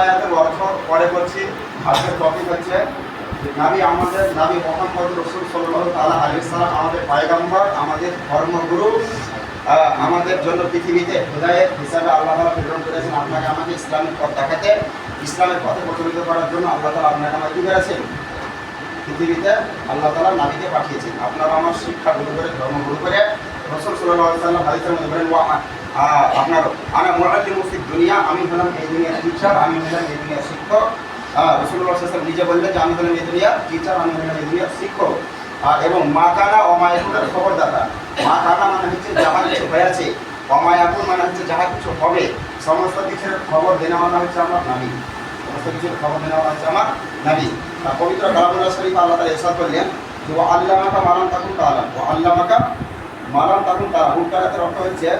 আয়াতের অর্থ পরে করছি আজকের টপিক হচ্ছে। নাবি আমাদের, নাবি মোহাম্মদ রসুল সাল্লাহ তালা আলী সালাম আমাদের পায়গাম্বর, আমাদের ধর্মগুরু আমাদের জন্য পৃথিবীতে হৃদায়ত হিসাবে আল্লাহ তালা প্রেরণ করেছেন। আপনাকে আমাকে ইসলামের পথ দেখাতে, ইসলামের পথে প্রচলিত করার জন্য আল্লাহ তালা আপনাকে আমাকে করেছেন? পৃথিবীতে আল্লাহ তালা নাবিকে পাঠিয়েছেন। আপনারা আমার শিক্ষা গুরু করে, ধর্ম গুরু করে রসুল সাল্লাহ সাল্লাম হাদিসের মধ্যে বলেন আপনার আনা মোয়াল্লিম মুফিদ দুনিয়া, আমি হলাম এই দুনিয়ার টিচার আমি হলাম এই দুনিয়ার শিক্ষক। রসুল্লাহ সাল্লাম নিজে বললেন যে, আমি হলাম এই দুনিয়ার টিচার আমি হলাম এই দুনিয়ার শিক্ষক। এবং মা কানা অমায়াকুনের খবরদাতা। মা কানা মানে হচ্ছে যাহা কিছু হয়েছে অমায়াকুন মানে হচ্ছে যাহা কিছু হবে। সমস্ত কিছুর খবর দেনা মানে হচ্ছে আমার নাবি সমস্ত কিছুর খবর দেনা হচ্ছে আমার আর পবিত্র কালামুল্লাহ শরীফ আল্লাহ তালা ইরশাদ করলেন যে ও আল্লামাকা মারান তাকুন তালাম ও আল্লামাকা মারান তাকুন তালাম উত্তরাতের অর্থ হচ্ছে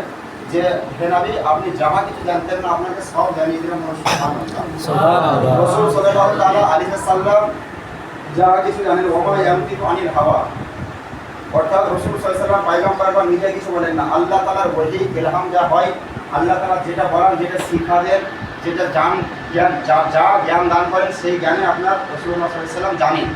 যে হে নাবি আপনি যাহা কিছু জানতেন না আপনাকে সব জানিয়ে দিলাম সুবহানাল্লাহ। রসুল তাআলা আলাইহি সাল্লাম যাহা কিছু জানেন ওমা ইয়ামতিকু আনিল হাওয়া। অর্থাৎ রসুল সাল্লাম পাইগাম্বার বা নিজে কিছু বলেন না। আল্লাহ তালার ওহি ইলহাম যা হয় আল্লাহ তালা যেটা বলান যেটা শিক্ষা দেন যেটা জান জ্ঞান যা যা জ্ঞান দান করেন সেই জ্ঞানে আপনার রসুল্লাহ সাল্লাম জানেন।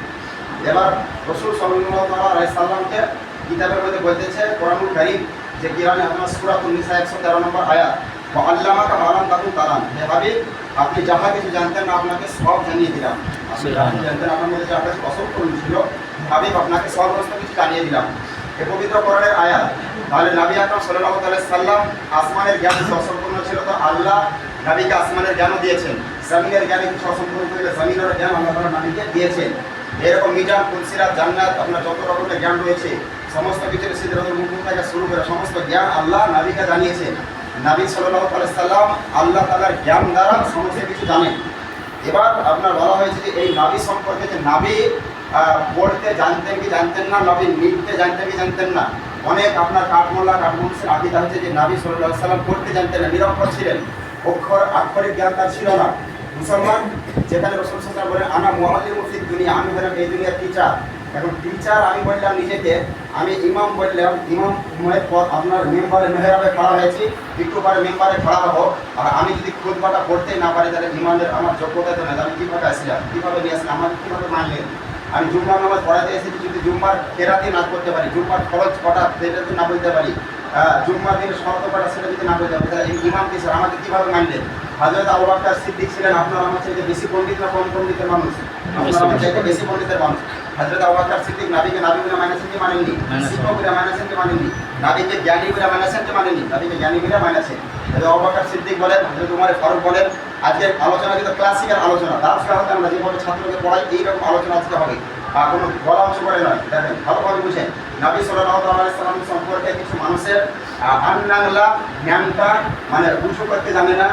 এবার রসুল সাল্লাহ তাল্লাহ সাল্লামকে কিতাবের মধ্যে বলতেছে কোরআনুল কারিম যে কিরানে আপনার সুরাত উনিশা একশো তেরো নম্বর আয়াত বা আল্লামাকা মালাম তাকুন তালান হে হাবিব আপনি যাহা কিছু জানতেন না আপনাকে সব জানিয়ে দিলাম। আপনি জানতেন আপনার মধ্যে যাহা কিছু অসংখ্য ছিল হাবিব আপনাকে সমস্ত কিছু জানিয়ে দিলাম। এ পবিত্র কোরআনের আয়াত তাহলে নাবি আকরম সাল্লাহ সাল্লাম আসমানের জ্ঞান কিছু অসম্পূর্ণ ছিল তো? আল্লাহ নাবিকে আসমানের জ্ঞানও দিয়েছেন। জমিনের জ্ঞানে কিছু অসম্পূর্ণ ছিল জমিনের জ্ঞান আল্লাহ তালা নাবিকে দিয়েছেন। এরকম মিজান তুলসিরাত জান্নাত আপনার যত রকমের জ্ঞান রয়েছে সমস্ত কিছুর সিদ্ধান্ত মুখ থেকে শুরু করে সমস্ত জ্ঞান আল্লাহ নাবিকে জানিয়েছেন নাবি সাল্লাম আল্লাহ তালার জ্ঞান দ্বারা সমস্ত কিছু জানেন। এবার আপনার বলা হয়েছে যে এই নাবি সম্পর্কে যে নাবি পড়তে জানতেন কি জানতেন না, নবী লিখতে জানতেন কি জানতেন না। অনেক আপনার কাঠমোল্লা কাঠমুন্সের আকিদা হচ্ছে যে নাবি সাল্লাহ সাল্লাম পড়তে জানতেন না, নিরক্ষর ছিলেন। অক্ষর, আক্ষরিক জ্ঞান তার ছিল না। মুসলমান, যেখানে রসুল সাল্লাম বলেন, আনা মোহাম্মদ মুফিদ দুনিয়া আমি হলাম এই দুনিয়ার টিচার এখন টিচার আমি বললাম নিজেকে, আমি ইমাম বললাম, ইমাম মনের পর আপনার মেম্বারে মেহরাবে খাড়া হয়েছি, একটু পরে মেম্বারে খাড়া হব। আর আমি যদি খুদবাটা পড়তে না পারি, তাহলে ইমামের আমার যোগ্যতা তো না আমি কীভাবে আসলাম? কীভাবে নিয়ে আসলাম? আমার কীভাবে মানলেন আমি জুম্মার নামাজ পড়াতে এসেছি, যদি জুম্মার ফেরাতে না করতে পারি, জুম্মার খরচ কটা সেটা যদি না বলতে পারি জুম্মার দিনের শর্ত কটা সেটা যদি না বলতে পারি, তাহলে ইমাম কি স্যার আমাকে কীভাবে মানলেন হাজরত আবু বাক্কার সিদ্দিক ছিলেন, আপনার আমার চাইতে বেশি পণ্ডিত না কম পণ্ডিতের মানুষ? আপনার আমার চাইতে বেশি পণ্ডিতের মানুষ। হাজরত আবু বাক্কার সিদ্দিক নাবিকে নাবি বলে মানেছেন কি মানেননি। শিক্ষক বলে মানেছেন কি মানেননি নাবিকে জ্ঞানী বলে মানেছেন কি মানেননি নাবিকে জ্ঞানী বলে মানেছেন হাজরত আবু বাক্কার সিদ্দিক বলেন হাজরত উমারে ফারুক বলেন আজকের আলোচনা কিন্তু ক্লাসিক্যাল আলোচনা দাস হতে আমরা যেভাবে ছাত্রকে পড়াই এইরকম আলোচনা আজকে হবে। আর কোনো বলা অংশ করে নয় দেখেন ভালোভাবে বুঝেন। নাবি সাল্লাম সম্পর্কে কিছু মানুষের আন্নাংলা জ্ঞানটা মানে উঁচু করতে জানে না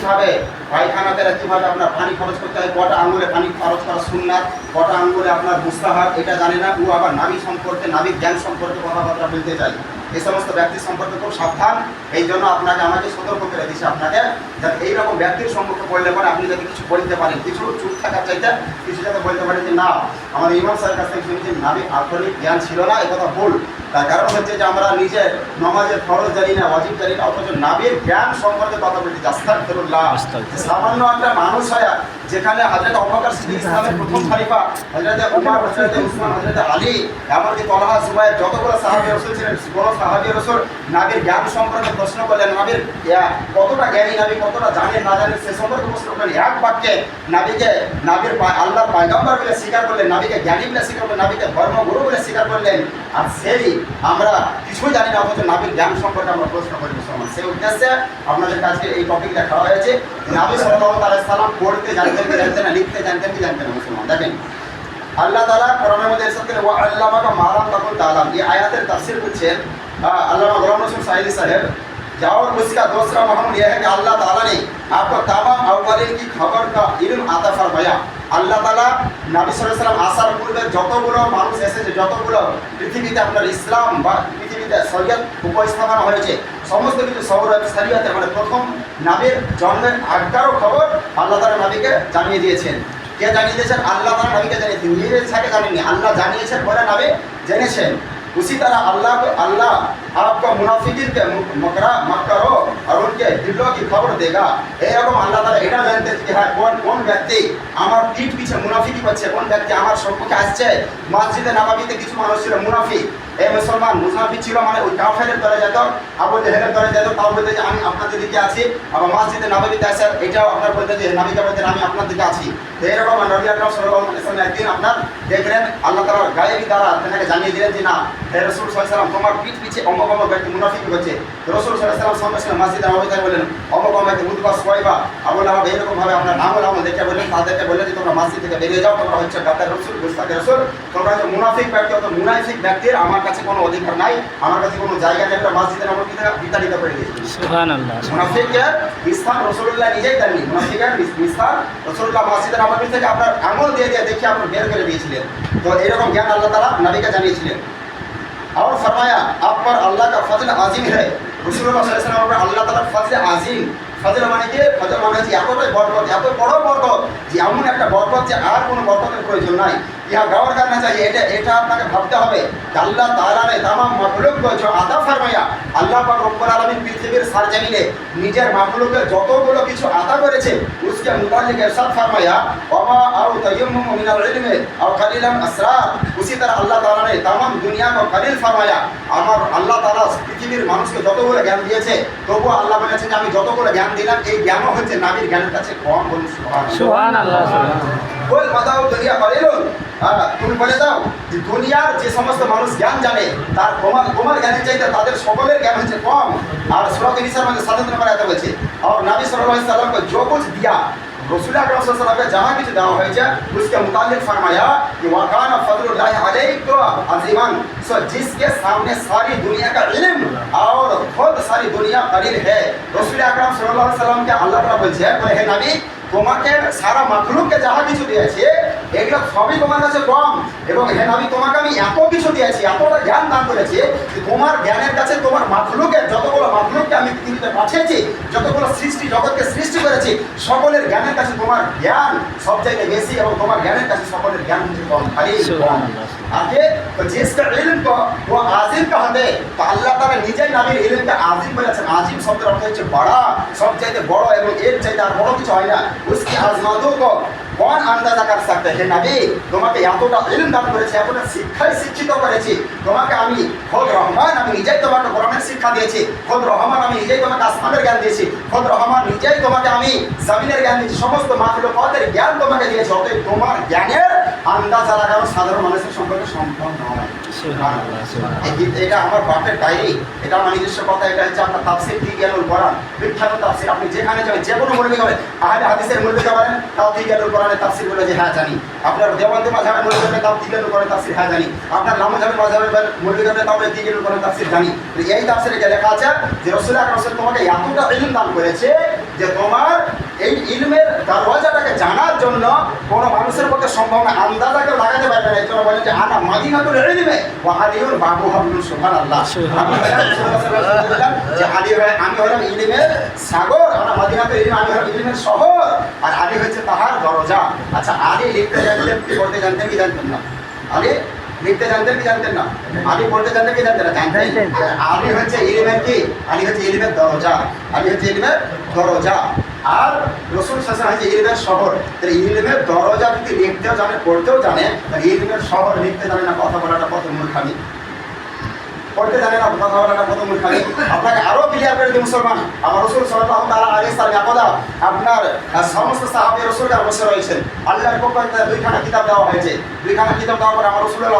কীভাবে পায়খানাতে কীভাবে আপনার পানি খরচ করতে হয়, কটা আঙুলে পানি খরচ করা সুন্নাত, কটা আঙুলে আপনার মুস্তাহাব, এটা জানে না, ও আবার নাবি সম্পর্কে নাবিক জ্ঞান সম্পর্কে কথাবার্তা বলতে চাই এই সমস্ত ব্যক্তি সম্পর্কে খুব সাবধান, এই জন্য আপনাকে আমাকে সতর্ক করে দিচ্ছে আপনাকে, যাতে এইরকম ব্যক্তির সম্পর্কে বললে পরে আপনি যাতে কিছু বলতে পারেন। কিছু চুপ থাকার চাইতে কিছু যাতে বলতে পারেন যে, না, আমাদের ইমাম স্যারের কাছ থেকে শুনেছি নাবিক আধুনিক জ্ঞান ছিল না, এ কথা ভুল। তার কারণ হচ্ছে যে আমরা নিজের নমাজের ফরজ জানি না ওয়াজিব জানি না অথচ নাবির জ্ঞান সম্পর্কে কথা বলছি। আস্তাক ফেরুল্লাহ সামান্য একটা মানুষ হয় যেখানে হাজরত অবাকার সিদ্দিক ইসলামের প্রথম খলিফা হজরত উমার হজরত উসমান হজরত আলী এমনকি তলহা সুবাইয়ের যতগুলো সাহাবি রসুল ছিলেন কোনো সাহাবি রসুল নাবির জ্ঞান সম্পর্কে প্রশ্ন করলেন নাবির কতটা জ্ঞানী নাবি কতটা জানেন না জানেন সে সম্পর্কে প্রশ্ন করলেন। এক বাক্যে নাবিকে নাবির আল্লাহর পায়গাম্বার বলে স্বীকার করলেন নাবিকে জ্ঞানী বলে স্বীকার করলেন নাবিকে ধর্মগুরু বলে স্বীকার করলেন। আর সেই আমরা কিছুই জানি না অথচ নাবির জ্ঞান সম্পর্কে আমরা প্রশ্ন করি মুসলমান সেই উদ্দেশ্যে আপনাদের কাছে এই টপিক দেখা হয়েছে নাবি সাল্লাহ সাল্লাম পড়তে জানতেন কি জানতেন না লিখতে জানতেন কি জানতেন না মুসলমান দেখেন আল্লাহ তালা কোরআনের মধ্যে এসে করে ও আল্লামাকা মারাম তখন তালাম এই আয়াতের তাফসির করছেন अल्लाह गुलाम रसूल साहिली साहब जाओ और उसका दूसरा महमूद यह है कि अल्लाह ताला ने आपको तमाम अव्वलिन की खबर का इल्म आता फरमाया আল্লাহ তালা নবী সাল্লাম আসার পূর্বে যতগুলো মানুষ এসেছে, যতগুলো পৃথিবীতে আপনার ইসলাম বা পৃথিবীতে শরিয়ত উপস্থাপনা হয়েছে, সমস্ত কিছু শহর শরীয়তে মানে প্রথম নাবির জন্মের আগটারও খবর আল্লাহ তালা নাবিকে জানিয়ে দিয়েছেন। কে জানিয়ে দিয়েছেন? আল্লাহ তালা নাবিকে জানিয়েছেন নিজের সাথে জানেননি। আল্লাহ জানিয়েছেন বলে নাবি জেনেছেন। उसी तरह अल्लाह को अल्लाह आपको मुनाफिकिन के मुक- मकरा मक्करो और उनके दिलों की खबर देगा এরকম আল্লাহ তাআলা এটা জানতে যে হ্যাঁ কোন কোন ব্যক্তি আমার পিঠ পিছে মুনাফিকি করছে কোন ব্যক্তি আমার সম্মুখে আসছে মসজিদে নববীতে কিছু মানুষ ছিল মুনাফিক এই মুসলমান মুনাফিক ছিল মানে ওই কাফেরের দলে যেত আবু জেহেলের দলে যেত তাও বলতে যে আমি আপনাদের দিকে আছি আবার মসজিদে নববীতে আসে এটাও আপনার বলতে যে নবীকে বলতেন আমি আপনার দিকে আছি তো এরকম নবী আকরাম সাল্লাল্লাহু আলাইহি ওয়াসাল্লাম একদিন আপনার দেখলেন আল্লাহ তাআলা গায়েবী দ্বারা আপনাকে জানিয়ে দিলেন যে না হে রাসূল ওয়াসাল্লাম তোমার পিঠ পিছে অমুক অমুক ব্যক্তি মুনাফিক হচ্ছে। রাসূল সাল্লাল্লাহু সঙ্গে সঙ্গে মসজিদে নববীতে বললেন অমুক অমুক ব্যক্তি মুতবা সোয়াইবা আবু লাহাব এরকম ভাবে আপনার আমল আমল দেখে বললেন তাদেরকে বললেন যে তোমরা মসজিদ থেকে বেরিয়ে যাও তোমরা হচ্ছে গাদ্দার রাসূল গুস্তাখের রাসূল তোমরা হচ্ছে মুনাফিক ব্যক্তি অত মুনাফিক ব্যক্তির আমার কাছে কোনো অধিকার নাই আমার কাছে কোনো জায়গা নেই একটা মসজিদে নববীতে বিতাড়িত করে দিয়েছি। মুনাফিকের স্থান রসুল্লাহ নিজেই দেননি মুনাফিকের স্থান রসুল্লাহ মসজিদের নববী থেকে আপনার আমল দিয়ে দিয়ে দেখে আপনার বের করে দিয়েছিলেন। তো এরকম জ্ঞান আল্লাহ তালা নবীকে জানিয়েছিলেন और फरमाया आप पर अल्लाह का फजल আজিম है রসুল্লাহ সাল্লাল্লাহু আলাইহি আল্লাহ তাআলার ফজলে আজিম ফজল মানে কি ফজল মানে হচ্ছে এতটাই বরকত এত বড় বরকত যে এমন একটা বরকত যে আর কোনো বরকতের প্রয়োজন নাই ইহা গাওয়ার কারণে চাই এটা এটা আপনাকে ভাবতে হবে যে আল্লাহ তাআলা ने तमाम मखलूक को जो আতা ফরমায়া আল্লাহ পাক রব্বুল আলামিন পৃথিবীর সারজমিনে নিজের মাখলুকের যতগুলো কিছু আতা করেছে उसके मुतालिक इरशाद फरमाया वमा आउ तयम्मुम मिन इल्म और कलीलन असरार उसी तरह अल्लाह ताला ने तमाम दुनिया को कलील फरमाया আমার আল্লাহ তাআলা পৃথিবীর মানুষকে যতগুলো জ্ঞান দিয়েছে তবুও আল্লাহ বলেছে যে আমি যতগুলো জ্ঞান দিলাম এই জ্ঞানও হচ্ছে নাবির জ্ঞানের কাছে কম বলুন সুবহানাল্লাহ সুবহানাল্লাহ সুবহানাল্লাহ বল বাদাও দুনিয়া কলিলুন হ্যাঁ তুমি বলে দাও যে দুনিয়ার যে সমস্ত মানুষ জ্ঞান জানে তার তোমার তোমার জ্ঞানের চাইতে তাদের সকলের জ্ঞান হচ্ছে কম আর সুরত নিসার মধ্যে সাত নম্বর আয়াতে বলছে আর নবী সাল্লাল্লাহু আলাইহি সাল্লাম को जो कुछ दिया रसूल अकरम सल्लल्लाहु अलैहि वसल्लम जहाँ कुछ देवा হয়েছে उसके मुतालिक फरमाया कि वकान फजलुल्लाह अलैका अजीमान सो जिसके सामने सारी दुनिया का इल्म और खुद सारी दुनिया कलील है रसूल अकरम सल्लल्लाहु अलैहि वसल्लम के আল্লাহ তাআলা বলছে বলে হে নবী তোমাকে সারা মাখলুককে যাহা কিছু দিয়েছে এগুলো সবই তোমার কাছে কম। এবং হ্যাঁ আমি তোমাকে আমি এত কিছু দিয়েছি এতটা জ্ঞান দান করেছি তোমার জ্ঞানের কাছে তোমার মাতলুকের যতগুলো মাতলুককে আমি পৃথিবীতে পাঠিয়েছি যতগুলো সৃষ্টি জগৎকে সৃষ্টি করেছি সকলের জ্ঞানের কাছে তোমার জ্ঞান সব জায়গায় বেশি এবং তোমার জ্ঞানের কাছে সকলের জ্ঞান কিন্তু কম। খালি কম। আগে জিসটা ইলম তো ও আজিম কাহাতে তো আল্লাহ তারা নিজেই নামের ইলমকে আজিম বলেছেন আজিম শব্দের অর্থ হচ্ছে বড়া সব চাইতে বড় এবং এর চাইতে আর বড় কিছু হয় না। উসকি আজমাদো সাথে হে তোমাকে এতটা ইলম দান করেছি শিক্ষায় শিক্ষিত করেছি, তোমাকে আমি খোদ রহমান, আমি নিজেই তোমাকে শিক্ষা দিয়েছি, খোদ রহমান, আমি নিজেই তোমাকে আসমানের জ্ঞান দিয়েছি, খোদ রহমান, নিজেই তোমাকে আমি জামিনের জ্ঞান দিয়েছি, সমস্ত মাহফিল পথের জ্ঞান তোমাকে দিয়েছি, অতএব তোমার জ্ঞানে আন্দাজা লাগানো সাধারণ মানুষের সম্পর্কে সম্ভব নয়। এটা আমার বাপের ডায়েরি এটা আমার নিজস্ব কথা এটা হচ্ছে আপনার তাফসির তিগানুল কোরআন বিখ্যাত তাফসির। আপনি যেখানে যাবেন যে কোনো মৌলবি হবেন আহলে হাদিসের মৌলবি যাবেন তাও তিগানুল কোরআনের তাফসির বলে যে হ্যাঁ জানি। আপনার দেওবন্দি মাঝাবের মৌলবি যাবেন তাও তিগানুল কোরআনের তাফসির হ্যাঁ জানি। আপনার লামাজাবের মাঝাবের মৌলবি যাবেন তাও তিগানুল কোরআনের তাফসির জানি। এই তাফসিরে যে লেখা আছে যে রসুল আকরাম সাল্লাল্লাহু তোমাকে এতটা ইলম দান করেছে যে তোমার এই ইলমের দরওয়াজাটাকে জানার জন্য কোনো মানুষের পক্ষে সম্ভব না। আন্দাজা কেউ লাগাতে পারবে না। এই জন্য বলে যে আনা মাদিনাতুল ইলমে ওয়া আলিউন বাবু হলাম রাসূলুল্লাহ সাল্লাল্লাহু যে আলী হয় আমি হলাম ইলমের সাগর আমরা মাদিনাতুল ইলম আমি হলাম ইলমের শহর। আর আলী হচ্ছে তাহার দরজা। আচ্ছা আলী লিখতে জানতেন কি পড়তে জানতেন কি জানতেন না? আলী লিখতে জানতেন কি জানতেন না? আলী পড়তে জানতেন কি জানতেন না? জানতেন। আলী হচ্ছে ইলমের কি? আলী হচ্ছে ইলমের দরজা। আলী হচ্ছে ইলমের দরজা। আর রসুল শাসন হয়েছে ইলমের শহর, তাহলে ইলমের দরজা যদি লিখতেও জানে, পড়তেও জানে, তাহলে ইলমের শহর লিখতে জানে না, কথা বলাটা কত মূর্খামি। পড়তে জানে না, কথা বলাটা কত মূর্খামি। আপনাকে আরও ক্লিয়ার করে দিই, মুসলমান। আমার রসুল সাল্লাল্লাহু তাআলা আলাইহি সাল্লাম একদা আপনার সমস্ত সাহাবী রসুলরা বসে রয়েছেন। আল্লাহর পক্ষ দুইখানা কিতাব দেওয়া হয়েছে। দুইখানা কিতাব দেওয়ার পর আমার রসুল্লাহ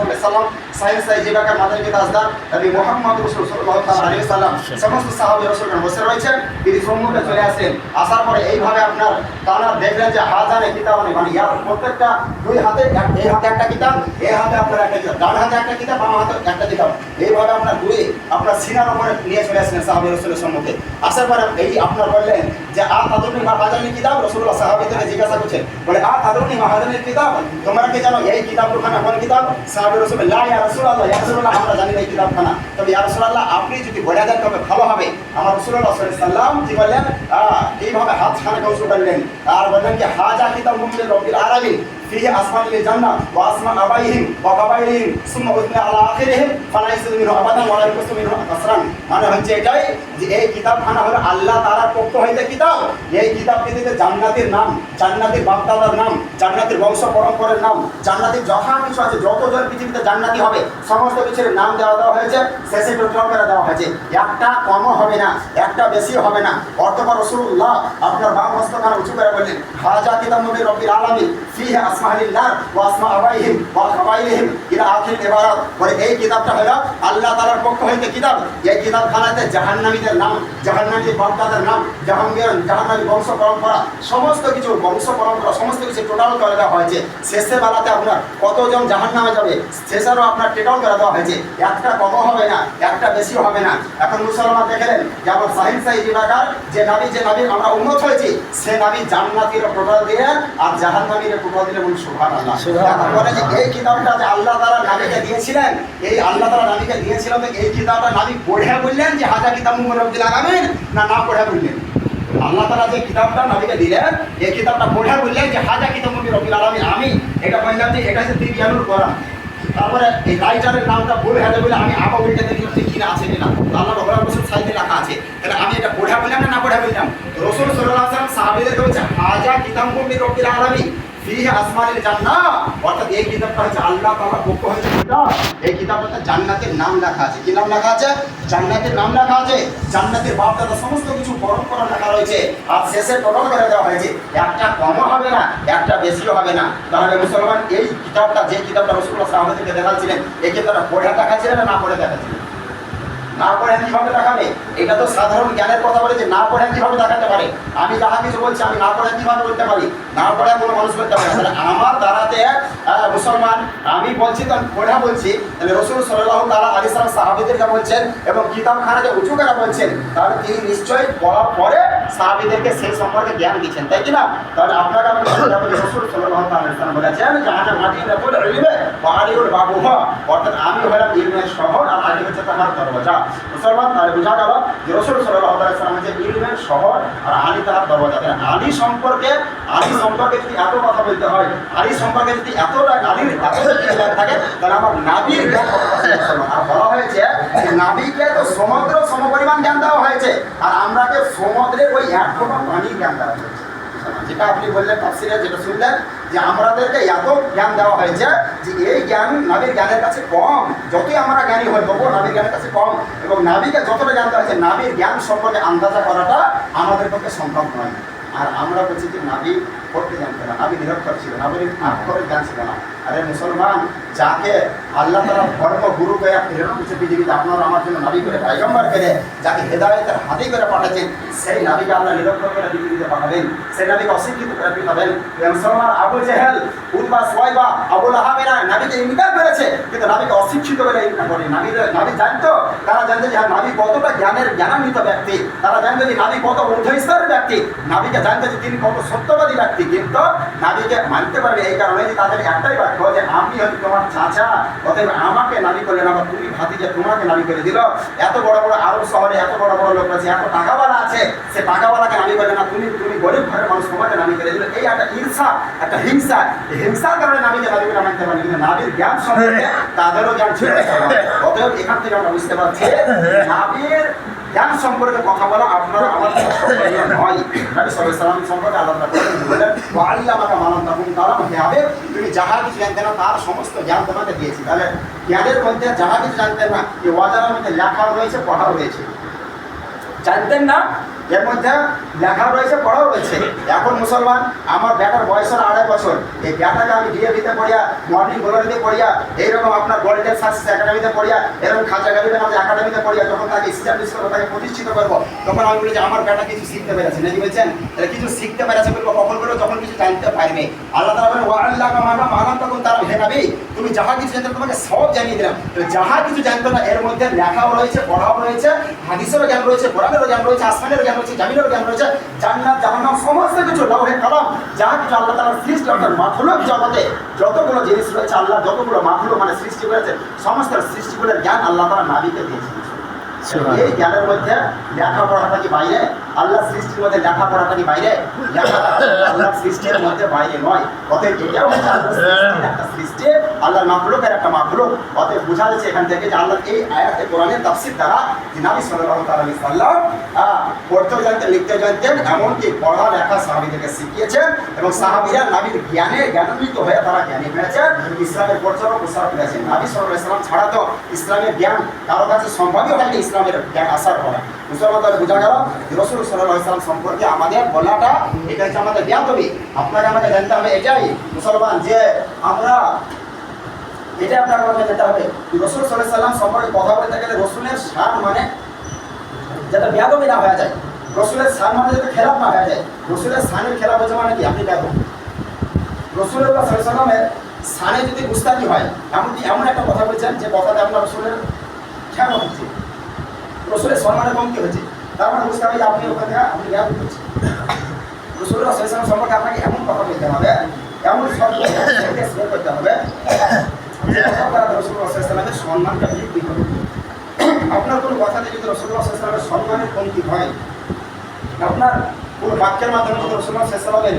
আলাইহি সাল্লাম সাইন্স সাই জিবাকার মাদার কিতাব আজদার নবী মুহাম্মদ রসুল সাল্লাল্লাহু তাআলা আলাইহি সাল্লাম সমস্ত সাহাবী রসুলরা বসে রয়েছেন। তিনি সম্মুখে চলে আসেন। আসার পরে এইভাবে আপনার তারা দেখলেন যে হাজারে কিতাব নেই। মানে ইয়ার প্রত্যেকটা দুই হাতে এই হাতে একটা কিতাব, এই হাতে আপনার একটা কিতাব, ডান হাতে একটা কিতাব, বাম হাতে একটা কিতাব। এইভাবে আপনার দুই, আপনার সিনার উপরে নিয়ে চলে আসলেন সাহাবী রসুলের সম্মুখে। আসার পরে এই আপনার বললেন যে আ তাদুনি মা হাজানি কিতাব রসুল্লাহ সাহাবীদেরকে জিজ্ঞাসা করছেন। বলে আ তাদুনি মা হাজানির কিতাব? তোমরা কি জানো এই কিতাবখানা কোন কিতাব? সাহাবী রসুল লা ইয়া রাসূলুল্লাহ ইয়া রাসূলুল্লাহ, আমরা জানি না এই কিতাবখানা। তবে ইয়া রাসূলুল্লাহ, আপনি যদি বলে দেন, তবে ভালো হবে। আমার আলাইহি সাল্লাম কি বললেন এইভাবে হাত খানে কৌশল করলেন। আর বললেন কি, হাজা কিতাব মুমিন রব্বিল আলামিন। فيه أسماء الجنة وأسماء أبائهم وقبائلهم ثم أثنى على آخرهم فلا يسلم منه أبدا ولا يقص منه أسرا মানে হচ্ছে এটাই যে এই কিতাবখানা হলো আল্লাহ তাআলার পক্ষ হইতে কিতাব। এই কিতাবটিতে জান্নাতের নাম, জান্নাতের বাপদাদার নাম, জান্নাতের বংশ পরম্পরার নাম, জান্নাতের যথা কিছু আছে যতজন পৃথিবীতে জান্নাতি হবে, সমস্ত কিছুর নাম দেওয়া দেওয়া হয়েছে, শেষে টোটাল করে দেওয়া হয়েছে। একটা কমও হবে না, একটা বেশিও হবে না। অর্থপর রসুল্লাহ আপনার বাম হস্তখানা উঁচু করে বললেন হাজা কিতাব নবী আলামিন ফিহে আসমাহিল্লাহ ওয়া আসমা আবাইহিম ওয়া খাবাইহিম ইলা আখির এই কিতাবটা হলো আল্লাহ তাআলার পক্ষ হইতে কিতাব। এই কিতাবখানাতে জাহান্নামীদের নাম জাহান্নামীদের বাপদাদার নাম জাহাঙ্গীর জাহান্নামী বংশ পরম্পরা সমস্ত কিছু বংশ পরম্পরা সমস্ত কিছু টোটাল করে দেওয়া হয়েছে। শেষে বেলাতে আপনার কতজন জাহান্নামে যাবে শেষেরও আপনার টোটাল করে দেওয়া হয়েছে। একটা কমও হবে না একটা বেশিও হবে না। এখন মুসলমান দেখলেন যে আমার সাহিন সাহি বিভাগার যে নাবি যে নাবি আমরা উন্নত হয়েছি সে নাবি জান্নাতির টোটাল দিলেন আর জাহান্নামীর টোটাল দিলে বলুন সুবহান আল্লাহ যে এই কিতাবটা যে আল্লাহ তাআলা নাবিকে দিয়েছিলেন এই আল্লাহ তাআলা নাবিকে দিয়েছিলেন এই কিতাবটা নাবি পড়ে বললেন যে হাজা কিতাব রব্বিল আলামিন? না না পড়ে বললেন। আল্লাহ তাআলা যে কিতাবটা নবীকে দিলেন, এই কিতাবটা পড়ে বললেন যে হাজা কিতাব মুহাম্মদ রব্বিল আলামিন, আমি এটা বললাম যে এটা হচ্ছে তিবিয়ানুল কোরআন। তারপরে এই রাইটারের নামটা ভুল হয়ে বলে আমি আবার উল্টে দেখি যে কিনা আছে কিনা। আল্লাহ রব্বুল রসুল সাইডে লেখা আছে। তাহলে আমি এটা পড়ে বললাম না না পড়ে বললাম? রসুল আলাইহি ওয়াসাল্লাম সাহাবীদেরকে বলছে হাজা কিতাব মুহাম্মদ রব্বিল আলামিন ফিহে আসমানিল জান্নাহ অর্থাৎ এই কিতাবটা হচ্ছে আল্লাহ তাআলা পক্ষ হয়েছে কিতাব এই কিতাবটাতে জান্নাতের নাম লেখা আছে। কি নাম লেখা আছে? জান্নাতের নাম লেখা আছে। জান্নাতের বাপ দাদা সমস্ত কিছু পরম্পরা লেখা রয়েছে। আর শেষে টোটাল করে দেওয়া হয়েছে, একটা কমও হবে না, একটা বেশিও হবে না। তাহলে মুসলমান এই কিতাবটা, যে কিতাবটা রসুল্লাহ সাহাবাদেরকে দেখাচ্ছিলেন এই কিতাবটা পড়ে দেখাচ্ছিলেন না পড়ে দেখাচ্ছিলেন? না পড়ে কীভাবে দেখাবে এটা তো সাধারণ জ্ঞানের কথা বলে যে না পড়ে কীভাবে দেখাতে পারে? আমি যাহা কিছু বলছি, আমি না পড়ে কীভাবে বলতে পারি? না পড়ে কোনো মানুষ বলতে পারে তাহলে আমার দ্বারাতে মুসলমান, আমি বলছি তো পড়া বলছি, তাহলে রসুল সাল্লাহ তালা আলি সালাম সাহাবিদেরকে বলছেন এবং কিতাবখানা যে উঁচু করে বলছেন, তাহলে তিনি নিশ্চয়ই পড়ার পরে সাহাবিদেরকে সেই সম্পর্কে জ্ঞান দিচ্ছেন, তাই কি না? তাহলে আপনাকে রসুল সাল্লাহ বলেছেন আমি মাটি বাবু হ অর্থাৎ আমি হলাম ইলমের শহর আর আলী হচ্ছে তাহার দরজা মুসলমান তাহলে বোঝা গেল যে রসুল সাল্লাহ যে ইলমের শহর আর আলী তাহার দরজা তাহলে আলী সম্পর্কে আলী সম্পর্কে যদি এত কথা বলতে হয়, আলী সম্পর্কে যদি এতটা আলীর জ্ঞান থাকে, তাহলে আমার নাবির জ্ঞান? আর বলা হয়েছে যে নাবিকে তো সমুদ্র সমপরিমাণ জ্ঞান দেওয়া হয়েছে, আর আমরাকে সমুদ্রের ওই এক ফোঁটা পানির জ্ঞান দেওয়া হয়েছে। যেটা আপনি বললেন তাফসিরে, যেটা শুনলেন যে আমাদেরকে এত জ্ঞান দেওয়া হয়েছে যে এই জ্ঞান নাবির জ্ঞানের কাছে কম, যতই আমরা জ্ঞানী হয়ে তবুও নাবির জ্ঞানের কাছে কম এবং নাবিকে যতটা জ্ঞান দেওয়া হয়েছে, নাবির জ্ঞান সম্পর্কে আন্দাজা করাটা আমাদের পক্ষে সম্ভব নয়। আর আমরা বলছি যে নাবি পড়তে জানতে না নাবি নিরক্ষর ছিল, নাবির করে জ্ঞান ছিল না। আরে মুসলমান যাকে আল্লাহ তারা ধর্ম গুরু করে প্রেরণ করছে পৃথিবীতে আপনারা আমার জন্য নাবি করে পাইগম্বর করে যাকে হেদায়তের হাতে করে পাঠাচ্ছেন সেই নাবিকে আল্লাহ নিরক্ষর করে পৃথিবীতে পাঠাবেন। সেই নাবিকে অশিক্ষিত করে পাঠাবেন। মুসলমান আবু জেহেল উদ্বা সোয়াইবা আবুল আহামেরা নাবিকে ইনকার করেছে কিন্তু নাবিকে অশিক্ষিত করে ইনকার করে নাবি নাবি জানতো? তারা জানতো যে হ্যাঁ, নাবি কতটা জ্ঞানের জ্ঞানান্বিত ব্যক্তি। তারা জানতো যে নাবি কত ঊর্ধ্বস্তরের ব্যক্তি। নাবিকে জানতো যে তিনি কত সত্যবাদী ব্যক্তি। কিন্তু নাবিকে মানতে পারবে এই কারণে যে তাদের একটাই বাক্য যে আমি হয়তো তোমার চাচা, অতএব আমাকে নাবি করলে না তুমি ভাতি যে তোমাকে নাবি করে দিল। এত বড় বড় আরব শহরে এত বড় বড় লোক আছে এত টাকাওয়ালা আছে, সে টাকাওয়ালাকে নাবি করে না, তুমি তুমি গরিব ঘরের মানুষ, তোমাকে নাবি করে দিল। এই একটা ঈর্ষা, একটা হিংসা হিংসার কারণে নাবিকে নাবি করে মানতে পারি, কিন্তু নাবির জ্ঞান সম্পর্কে তাদেরও জ্ঞান ছিল অতএব এখান থেকে আমরা বুঝতে পারছি নাবির জ্ঞান সম্পর্কে কথা বলা আপনারা আমার নয়। নবী সম্পর্কে আলাদা করে বললেন ওয়া আল্লামাকা মা লাম তাকুন তাআলাম হে আবে তুমি যাহা কিছু জানতে না, তার সমস্ত জ্ঞান তোমাকে দিয়েছি। তাহলে জ্ঞানের মধ্যে যাহা কিছু জানতেন না, এই ওয়াজারের মধ্যে লেখাও রয়েছে, পড়াও রয়েছে। জানতেন না? এর মধ্যে লেখা রয়েছে, পড়াও রয়েছে। এখন মুসলমান, আমার বেটার বয়স হলো আড়াই বছর। এই বেটাকে আমি ডিএভিতে পড়িয়া মর্নিং গোলারিতে পড়িয়া, এইরকম আপনার গোল্ডেন সাকসেস একাডেমিতে পড়িয়া, এরকম খাঁচা গাড়িতে আমাদের একাডেমিতে পড়িয়া, যখন তাকে ইস্টাবলিশ করব, তাকে প্রতিষ্ঠিত করব, তখন আমি বলি যে, আমার বেটা কিছু শিখতে পেরেছে। নাকি বলছেন? তাহলে কিছু শিখতে পেরেছে বলব, কখন বলব তখন কিছু জানতে পারবে। আল্লাহ তালা বলে ওয়া আল্লাহ মানা মানাম তখন তারা হে নাবি, তুমি যাহা কিছু জানতে তোমাকে সব জানিয়ে দিলাম। যাহা কিছু জানতো না এর মধ্যে লেখাও রয়েছে, পড়াও রয়েছে, হাদিসেরও জ্ঞান রয়েছে, কোরআনেরও জ্ঞান রয়েছে আসমানের জ্ঞান রয়েছে জামিনের জ্ঞান রয়েছে। জান্নাত জাহান্নাম সমস্ত কিছু লাউহে কালাম। যা কিছু আল্লাহ তাআলার সৃষ্টি অর্থাৎ মাথুলক জগতে যতগুলো জিনিস রয়েছে আল্লাহ যতগুলো মাথুলো মানে সৃষ্টি করেছে সমস্ত সৃষ্টিগুলোর জ্ঞান আল্লাহ তালা নাবিকে দিয়েছে এই জ্ঞানের মধ্যে লেখাপড়াটা কি বাইরে? আল্লাহ সৃষ্টির মধ্যে লেখাপড়াটা কি বাইরে? আল্লাহ সৃষ্টির মধ্যে বাইরে নয়। অতএব এটা একটা সৃষ্টি আল্লাহর মাখলুকের একটা অতএব বোঝা যাচ্ছে এখান থেকে যে আল্লাহ এই আয়াতে কোরআনের তাফসির দ্বারা তাআলা সাল্লাম পড়তেও জানতেন এমনকি পড়া লেখা সাহাবীদেরকে শিখিয়েছেন এবং সাহাবীরা নাবির জ্ঞানে জ্ঞানান্বিত হয়ে তারা জ্ঞানী হয়েছে। ইসলামের প্রচার ও প্রসার করেছেন। নাবি সাল্লাল্লাহু আলাইহি সাল্লাম ছাড়া তো ইসলামের জ্ঞান কারও কাছে সম্ভবই হয়নি ইসলামের জ্ঞান আসার করা মুসলমান তাহলে বোঝা গেল রসুল সাল্লাহ ইসলাম সম্পর্কে আমাদের বলাটা, এটা হচ্ছে আমাদের তবে আপনাকে আমাকে জানতে হবে এটাই, মুসলমান, যে আমরা এটা আপনার আমাকে জানতে হবে। রসুল সাল্লাম সম্পর্কে কথা বলতে গেলে রসুলের সার মানে যাতে ব্যাগমই না হয়ে যায়। রসুলের সার মানে যাতে খেলাপ না হয়ে যায়। রসুলের সানের খেলাপ হচ্ছে মানে কি? আপনি ব্যাগম রসুল্লাহ সাল্লামের সানে যদি গুস্তাকি হয়, এমনকি এমন একটা কথা বলছেন যে কথাতে আপনার রসুলের খেয়াল হচ্ছে। রসুলের সম্মানের কমতি হচ্ছে তার মানে বুঝতে হবে যে আপনি ওখান থেকে আপনি জ্ঞান করছেন রসুল্লাহ সাল্লাম সম্পর্কে আপনাকে এমন কথা বলতে হবে, এমন শব্দ বের করতে হবে সম্মানটা হবে আপনার কোনো কথাতে যদি রসুল্লাহ সাল্লামের সম্মানের কমতি হয়, আপনার কোনো বাক্যের মাধ্যমে যদি রসুল্লাহ সাল্লামের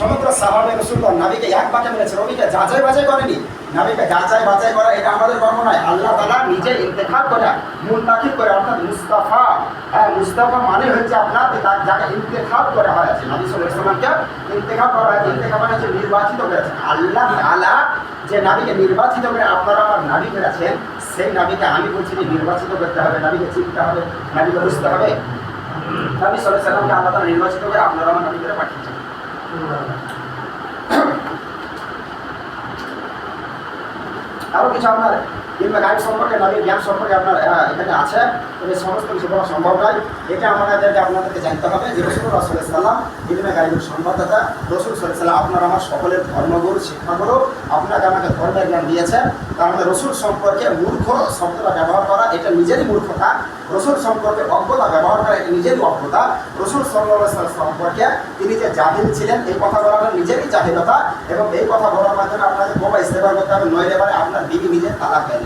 সমগ্র সাহাবে রসুল্লাহ নাবিকে এক বাক্যে মেরেছে রবিকে যাচাই বাছাই করেনি। নাবিকে যাচাই বাছাই করা এটা আমাদের কর্ম নয়। আল্লাহ তালা নিজে ইন্তেখাব করে মূল তাকিব করে অর্থাৎ মুস্তাফা হ্যাঁ মুস্তাফা মানে হচ্ছে আপনার যাকে ইন্তেখাব করা হয়েছে নবী সাল্লামকে ইন্তেখাব করা হয়েছে ইন্তেখাব মানে হচ্ছে নির্বাচিত করেছেন আল্লাহ তাআলা যে নাবিকে নির্বাচিত করে আপনারা আমার নাবি করেছেন সেই নাবিকে আমি বলছি যে নির্বাচিত করতে হবে, নাবিকে চিনতে হবে, নাবিকে বুঝতে হবে। নবী সাল্লামকে আল্লাহ তাআলা নির্বাচিত করে আপনারা আমার নবী করে পাঠিয়েছেন। আরও কিছু আপনার কিংবা গাইড সম্পর্কে নবীর জ্ঞান সম্পর্কে আপনার এখানে আছে। তবে সমস্ত কিছু বলা সম্ভব নয়। এটা আমাদেরকে আপনাদেরকে জানতে হবে যে রসুল সাল্লাম ইলমে গাইবের সংবাদদাতা রসুল সাল্লাম আপনার আমার সকলের ধর্মগুরু, শিক্ষাগুরু। আপনাকে আমাকে ধর্মের জ্ঞান দিয়েছেন। তার মধ্যে রসুল সম্পর্কে মূর্খ শব্দটা ব্যবহার করা, এটা নিজেরই মূর্খতা। রসুল সম্পর্কে অজ্ঞতা ব্যবহার করা, এটা নিজেরই অজ্ঞতা। রসুল সাল্লাহ সম্পর্কে তিনি যে জাহিল ছিলেন, এই কথা বলাটা নিজেরই জাহিলতা এবং এই কথা বলার মাধ্যমে আপনাকে বোবা ইস্তেফার করতে হবে নয় এবারে আপনার দিদি নিজের তালাক যাবে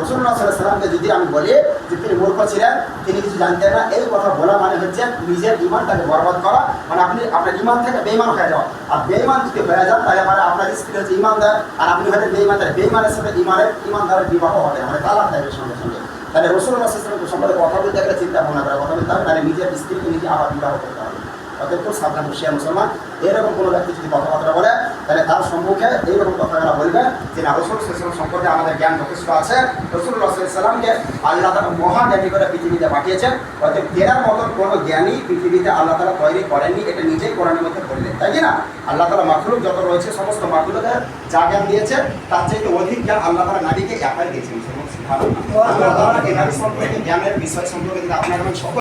রসুল্লাহ সাল্লামকে যদি আমি বলি যে তিনি মূর্খ ছিলেন, তিনি কিছু জানতেন না, এই কথা বলা মানে হচ্ছে নিজের ইমানটাকে বরবাদ করা। মানে আপনি, আপনার ইমান থেকে বেইমান হয়ে যাওয়া। আর বেইমান যদি হয়ে যান, তাহলে মানে আপনার স্ত্রী হচ্ছে ইমানদার আর আপনি হয়তো বেইমান বেইমানের সাথে ইমানের ইমানদারের বিবাহ হবে মানে তালাক সঙ্গে তাহলে সাল্লামের সম্পর্কে কথা বলতে একটা চিন্তা ভাবনা করে, কথা বলতে হবে, তাহলে নিজের স্ত্রীকে নিজে আবার বিবাহ করতে হবে। অতএব খুব সাবধান হুশিয়ার মুসলমান। এরকম কোনো ব্যক্তি যদি কথাবার্তা বলে, তাহলে তার সম্মুখে এইরকম কথাগুলো বলবে যে, না রসুল সম্পর্কে আমাদের জ্ঞান যথেষ্ট আছে। রসুল্লাহ সাল্লামকে আল্লাহ তালা মহাজ্ঞানী করে পৃথিবীতে পাঠিয়েছেন। অতএব তেরার মতন কোনো জ্ঞানী পৃথিবীতে আল্লাহ তালা তৈরি করেননি, এটা নিজেই কোরআনের মধ্যে বললেন। তাই না? আল্লাহ তালা মাখলুক যত রয়েছে, সমস্ত মাখলুকের যা জ্ঞান দিয়েছে তার চাইতে অধিক জ্ঞান আল্লাহ তালা নারীকে একাই দিয়েছেন। সম্পর্কে জ্ঞানের বিষয় সম্পর্কে আপনার সকল